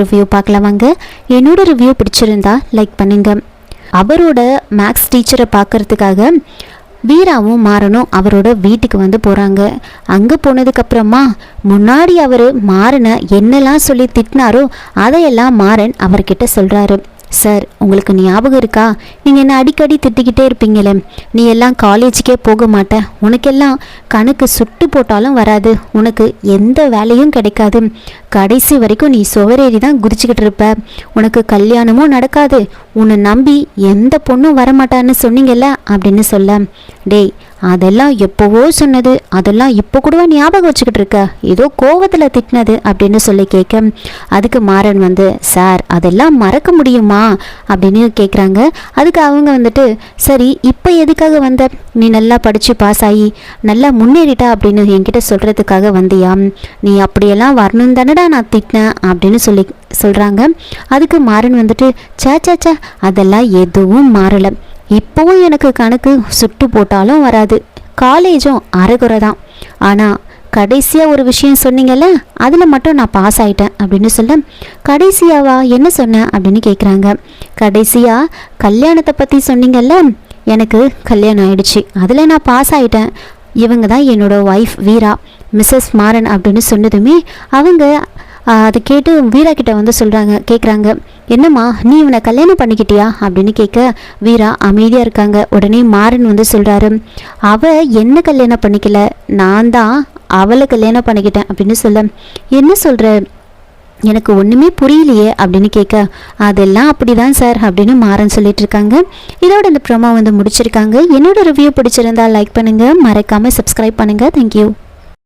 Review பார்க்கலாம் வாங்க என்னோட ரிவ்யூ பிடிச்சிருந்தா லைக் பண்ணுங்க. அவரோட மேக்ஸ் டீச்சரை பார்க்கறதுக்காக வீராவும் மாறனும் அவரோட வீட்டுக்கு வந்து போகிறாங்க அங்கே போனதுக்கப்புறமா முன்னாடி அவர் மாறனை என்னெல்லாம் சொல்லி திட்டினாரோ அதையெல்லாம் மாறன் அவர்கிட்ட சொல்கிறாரு சார் உங்களுக்கு ஞாபகம் இருக்கா? நீங்கள் என்ன அடிக்கடி திட்டிக்கிட்டே இருப்பீங்களே. நீ எல்லாம் காலேஜுக்கே போக மாட்ட. உனக்கெல்லாம் கணக்கு சுட்டு போட்டாலும் வராது. உனக்கு எந்த வேலையும் கிடைக்காது. கடைசி வரைக்கும் நீ சுவரேறி தான் குதிச்சுக்கிட்டு இருப்ப. உனக்கு கல்யாணமும் நடக்காது. உன்னை நம்பி எந்த பொண்ணும் வரமாட்டான்னு சொன்னீங்கல்ல அப்படின்னு சொல்ல. டேய் அதெல்லாம் எப்போவோ சொன்னது. அதெல்லாம் இப்போ கூடவா ஞாபகம் வச்சுக்கிட்டு இருக்க? ஏதோ கோவத்தில் திட்டினது அப்படின்னு சொல்லி கேட்க அதுக்கு மாறன் வந்து சார் அதெல்லாம் மறக்க முடியுமா? அப்படின்னு கேட்குறாங்க அதுக்கு அவங்க வந்துட்டு சரி இப்போ எதுக்காக வந்த? நீ நல்லா படித்து பாஸ் ஆகி நல்லா முன்னேறிட்டா? அப்படின்னு என்கிட்ட சொல்கிறதுக்காக வந்தியா? நீ அப்படியெல்லாம் வரணும் தானடா நான் திட்டினேன்? அப்படின்னு சொல்லி சொல்கிறாங்க அதுக்கு மாறன் வந்துட்டு சே சே சே அதெல்லாம் எதுவும் மாறலை. இப்போவும் எனக்கு கணக்கு சுட்டு போட்டாலும் வராது. காலேஜும் அரைகுறை தான். ஆனால் கடைசியாக ஒரு விஷயம் சொன்னீங்கல்ல அதில் மட்டும் நான் பாஸ் ஆகிட்டேன் அப்படின்னு சொல்ல கடைசியாவா என்ன சொன்னேன் அப்படின்னு கேட்குறாங்க கடைசியாக கல்யாணத்தை பற்றி சொன்னீங்கல்ல எனக்கு கல்யாணம் ஆயிடுச்சு. அதில் நான் பாஸ் ஆகிட்டேன் இவங்க தான் என்னோட ஒய்ஃப் வீரா மிஸ்ஸஸ் மாறன் அப்படின்னு சொன்னதுமே அவங்க அதை கேட்டு வீரா கிட்ட வந்து சொல்கிறாங்க கேட்குறாங்க என்னம்மா நீ இவனை கல்யாணம் பண்ணிக்கிட்டியா? அப்படின்னு கேட்க வீரா அமைதியாக இருக்காங்க. உடனே மாறன் வந்து சொல்கிறாரு அவ என்ன கல்யாணம் பண்ணிக்கல? நான் தான் அவளை கல்யாணம் பண்ணிக்கிட்டேன் அப்படின்னு சொல்ல என்ன சொல்கிற எனக்கு ஒன்றுமே புரியலையே அப்படின்னு கேட்க அதெல்லாம் அப்படிதான் சார் அப்படின்னு மாறன் சொல்லிட்டு இருக்காங்க. இதோட இந்த ப்ரோமோ வந்து முடிச்சிருக்காங்க. என்னோட ரிவ்யூ பிடிச்சிருந்தா லைக் பண்ணுங்கள் மறக்காமல் சப்ஸ்கிரைப் பண்ணுங்கள் தேங்க்யூ